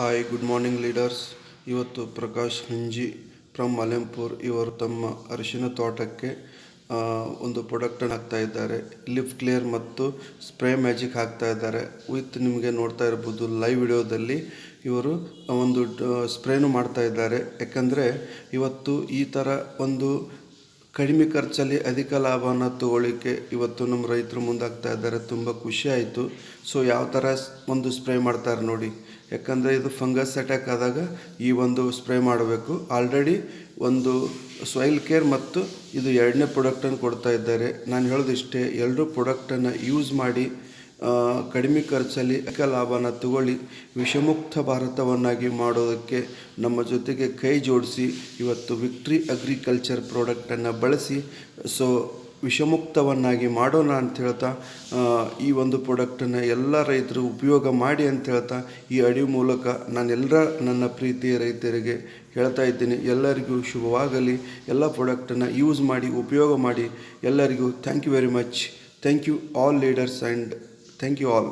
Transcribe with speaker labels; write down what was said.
Speaker 1: Hi good morning leaders ಇವತ್ತು Prakash ಹಂಜಿ from ಮಲೆಂಪುರ್ ಇವರು ತಮ್ಮ ಅರಿಶಿನ ತೋಟಕ್ಕೆ ಒಂದು ಪ್ರಾಡಕ್ಟನ್ನು ಹಾಕ್ತಾ ಇದ್ದಾರೆ. ಲಿಫ್ಟ್ ಕ್ಲಿಯರ್ ಮತ್ತು ಸ್ಪ್ರೇ ಮ್ಯಾಜಿಕ್ ಹಾಕ್ತಾ ಇದ್ದಾರೆ. ವಿತ್ ನಿಮಗೆ ನೋಡ್ತಾ ಇರ್ಬೋದು ಲೈವ್ ವಿಡಿಯೋದಲ್ಲಿ ಇವರು ಒಂದು ಸ್ಪ್ರೇನು ಮಾಡ್ತಾ ಇದ್ದಾರೆ. ಯಾಕಂದರೆ ಇವತ್ತು ಈ ಥರ ಒಂದು ಕಡಿಮೆ ಖರ್ಚಲ್ಲಿ ಅಧಿಕ ಲಾಭವನ್ನು ತಗೊಳ್ಳಿಕ್ಕೆ ಇವತ್ತು ನಮ್ಮ ರೈತರು ಮುಂದಾಗ್ತಾ ಇದ್ದಾರೆ. ತುಂಬ ಖುಷಿ ಆಯಿತು. ಸೊ ಯಾವ ಥರ ಒಂದು ಸ್ಪ್ರೇ ಮಾಡ್ತಾರೆ ನೋಡಿ. ಯಾಕಂದರೆ ಇದು ಫಂಗಸ್ ಅಟ್ಯಾಕ್ ಆದಾಗ ಈ ಒಂದು ಸ್ಪ್ರೇ ಮಾಡಬೇಕು. ಆಲ್ರೆಡಿ ಒಂದು ಸಾಯಿಲ್ ಕೇರ್ ಮತ್ತು ಇದು ಎರಡನೇ ಪ್ರಾಡಕ್ಟನ್ನು ಕೊಡ್ತಾ ಇದ್ದಾರೆ. ನಾನು ಹೇಳೋದಿಷ್ಟೇ ಎಲ್ಲರೂ ಪ್ರಾಡಕ್ಟನ್ನು ಯೂಸ್ ಮಾಡಿ ಕಡಿಮೆ ಖರ್ಚಲ್ಲಿ ಅಧಿಕ ಲಾಭನ ತಗೊಳ್ಳಿ. ವಿಷಮುಕ್ತ ಭಾರತವನ್ನಾಗಿ ಮಾಡೋದಕ್ಕೆ ನಮ್ಮ ಜೊತೆಗೆ ಕೈ ಜೋಡಿಸಿ. ಇವತ್ತು ವಿಕ್ಟ್ರಿ ಅಗ್ರಿಕಲ್ಚರ್ ಪ್ರಾಡಕ್ಟನ್ನು ಬಳಸಿ. ಸೊ, ವಿಷಮುಕ್ತವನ್ನಾಗಿ ಮಾಡೋಣ ಅಂತ ಹೇಳ್ತಾ ಈ ಒಂದು ಪ್ರಾಡಕ್ಟನ್ನು ಎಲ್ಲ ರೈತರು ಉಪಯೋಗ ಮಾಡಿ ಅಂತ ಹೇಳ್ತಾ, ಈ ಅಡಿ ಮೂಲಕ ನಾನೆಲ್ಲರ, ನನ್ನ ಪ್ರೀತಿಯ ರೈತರಿಗೆ ಹೇಳ್ತಾ ಇದ್ದೀನಿ. ಎಲ್ಲರಿಗೂ ಶುಭವಾಗಲಿ. ಎಲ್ಲ ಪ್ರಾಡಕ್ಟನ್ನು ಯೂಸ್ ಮಾಡಿ, ಉಪಯೋಗ ಮಾಡಿ. ಎಲ್ಲರಿಗೂ thank you very much. Thank you all leaders and thank you all